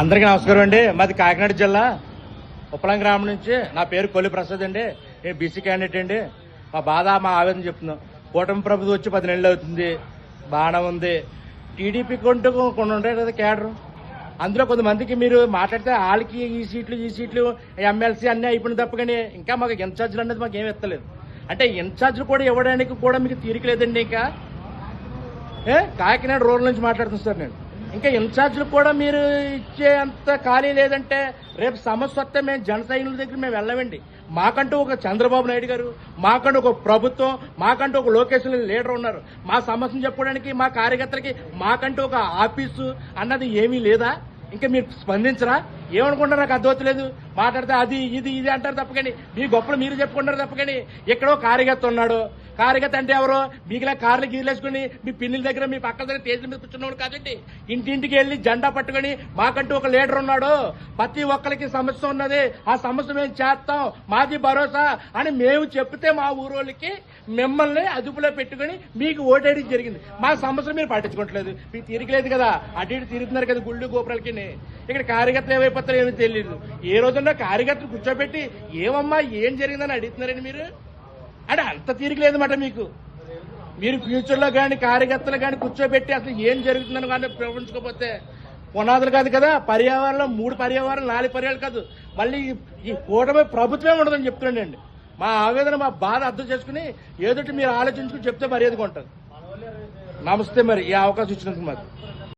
అందరికీ నమస్కారం అండి. మాది కాకినాడ జిల్లా ఉప్పలం గ్రామం నుంచి. నా పేరు కొల్లి ప్రసాద్ అండి. నేను బీసీ క్యాండిడేట్ అండి. మా బాధ మా ఆవేదన చెప్తున్నాం. కూటమి ప్రభుత్వం వచ్చి పది నెలలు అవుతుంది. బాగానే ఉంది. టీడీపీ కొంటూ కొన్ని ఉంటాయి కదా కేడర్ అందులో కొంతమందికి మీరు మాట్లాడితే వాళ్ళకి ఈ సీట్లు ఈ సీట్లు ఎమ్మెల్సీ అన్నీ అయిపోయిన తప్ప కానీ ఇంకా మాకు ఇన్ఛార్జ్లు అనేది మాకు ఏమి ఎత్తలేదు. అంటే ఇన్ఛార్జ్లు కూడా ఇవ్వడానికి కూడా మీకు తీరిక లేదండి ఇంకా? కాకినాడ రూరల్ నుంచి మాట్లాడుతున్నాను సార్ నేను. ఇంకా ఇన్ఛార్జ్లు కూడా మీరు ఇచ్చే అంత ఖాళీ లేదంటే రేపు సమస్య వస్తే మేము జన సైనికుల దగ్గర మేము వెళ్ళమండి మాకంటూ ఒక చంద్రబాబు నాయుడు గారు మాకంటూ ఒక ప్రభుత్వం మాకంటూ ఒక లొకేషన్ లీడర్ ఉన్నారు. మా సమస్యను చెప్పుకోవడానికి మా కార్యకర్తలకి మాకంటూ ఒక ఆఫీసు అన్నది ఏమీ లేదా? ఇంకా మీరు స్పందించరా? ఏమనుకుంటారు నాకు అర్థవతలేదు మాట్లాడితే అది ఇది ఇది అంటారు తప్పకండి. మీ గొప్పలు మీరు చెప్పుకుంటారు తప్పకండి. ఎక్కడో కార్యకర్త ఉన్నాడు. కార్యకర్త అంటే ఎవరో? మీకులా కార్లు గీలేసుకుని మీ పిన్నిల దగ్గర మీ పక్కల దగ్గర తేజీ మీద కూర్చున్నవాడు కాదండి. ఇంటింటికి వెళ్ళి జెండా పట్టుకొని మాకంటూ ఒక లీడర్ ఉన్నాడు. ప్రతి ఒక్కరికి సమస్య ఉన్నది. ఆ సమస్య మేము చేస్తాం. మాది భరోసా అని మేము చెప్తే మా ఊరోళ్ళకి మిమ్మల్ని అదుపులో పెట్టుకొని మీకు ఓటేయడం జరిగింది. మా సమస్యలు మీరు పట్టించుకోవట్లేదు. మీకు తీరికలేదు కదా. అటు ఇటు తిరుగుతున్నారు కదా గుళ్ళు గోపురాలకి. ఇక్కడ కార్యకర్తలు ఏమైపోతారో ఏమీ తెలియదు. ఏ రోజున కార్యకర్తలు కూర్చోబెట్టి ఏమమ్మా ఏం జరిగిందని అడుగుతున్నారండి మీరు? అంటే అంత తీరిక లేదన్నమాట మీకు. మీరు ఫ్యూచర్లో కానీ కార్యకర్తలు కానీ కూర్చోబెట్టి అసలు ఏం జరుగుతుందని కానీ ప్రపంచుకోకపోతే పునాదులు కాదు కదా. పర్యావరణం మూడు పర్యావరణం నాలుగు పర్యాలు కాదు. మళ్ళీ ఈ- కూటమి ప్రభుత్వమే ఉండదని చెప్తున్నాండి మా ఆవేదన మా బాధ అర్థం చేసుకుని ఏదోటి మీరు ఆలోచించుకుని చెప్తే మర్యాదగా ఉంటుంది. నమస్తే మరి ఈ అవకాశం ఇచ్చినందుకు మాకు.